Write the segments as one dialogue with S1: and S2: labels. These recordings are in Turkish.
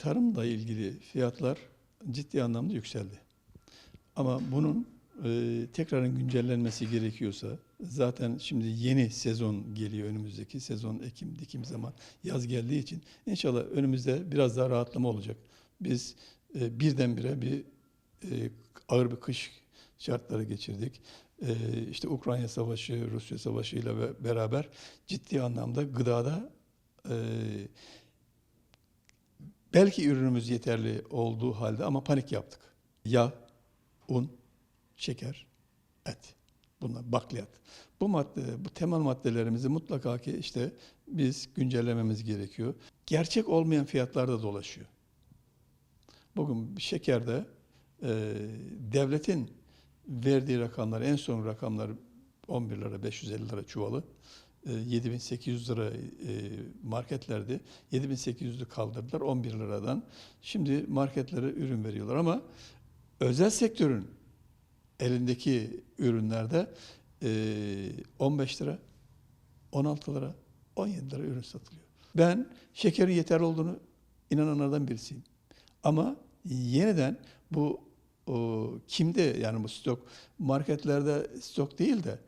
S1: tarımla ilgili fiyatlar ciddi anlamda yükseldi. Ama bunun e, tekrarın güncellenmesi gerekiyorsa zaten şimdi yeni sezon geliyor önümüzdeki sezon ekim dikim zaman yaz geldiği için inşallah önümüzde biraz daha rahatlama olacak. Biz e, birdenbire bir e, ağır bir kış şartları geçirdik. E, işte Ukrayna Savaşı, Rusya Savaşı ile be- beraber ciddi anlamda gıdada e, belki ürünümüz yeterli olduğu halde ama panik yaptık. Yağ, un, şeker, et. Bunlar bakliyat. Bu madde, bu temel maddelerimizi mutlaka ki işte biz güncellememiz gerekiyor. Gerçek olmayan fiyatlar da dolaşıyor. Bugün şekerde e, devletin verdiği rakamlar, en son rakamlar 11 lira 550 lira çuvalı. E, 7800 lira e, marketlerde 7800'ü kaldırdılar 11 liradan. Şimdi marketlere ürün veriyorlar ama özel sektörün elindeki ürünlerde e, 15 lira, 16 lira, 17 lira ürün satılıyor. Ben şekerin yeterli olduğunu inananlardan birisiyim. Ama yeniden bu o, kimde yani bu stok marketlerde stok değil de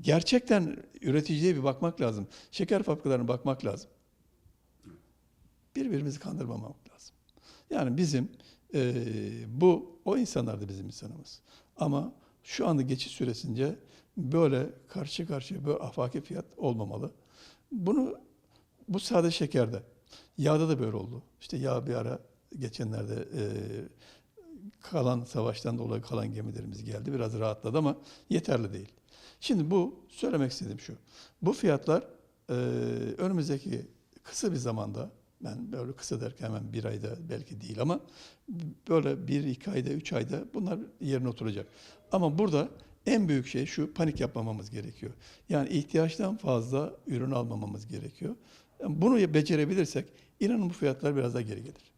S1: gerçekten üreticiye bir bakmak lazım. Şeker fabrikalarına bakmak lazım. Birbirimizi kandırmamak lazım. Yani bizim e, bu o insanlar da bizim insanımız. Ama şu anda geçiş süresince böyle karşı karşıya böyle afaki fiyat olmamalı. Bunu bu sade şekerde. Yağda da böyle oldu. İşte yağ bir ara geçenlerde e, kalan savaştan dolayı kalan gemilerimiz geldi. Biraz rahatladı ama yeterli değil. Şimdi bu söylemek istediğim şu. Bu fiyatlar e, önümüzdeki kısa bir zamanda ben böyle kısa derken hemen bir ayda belki değil ama böyle bir iki ayda üç ayda bunlar yerine oturacak. Ama burada en büyük şey şu panik yapmamamız gerekiyor. Yani ihtiyaçtan fazla ürün almamamız gerekiyor. Yani bunu becerebilirsek inanın bu fiyatlar biraz daha geri gelir.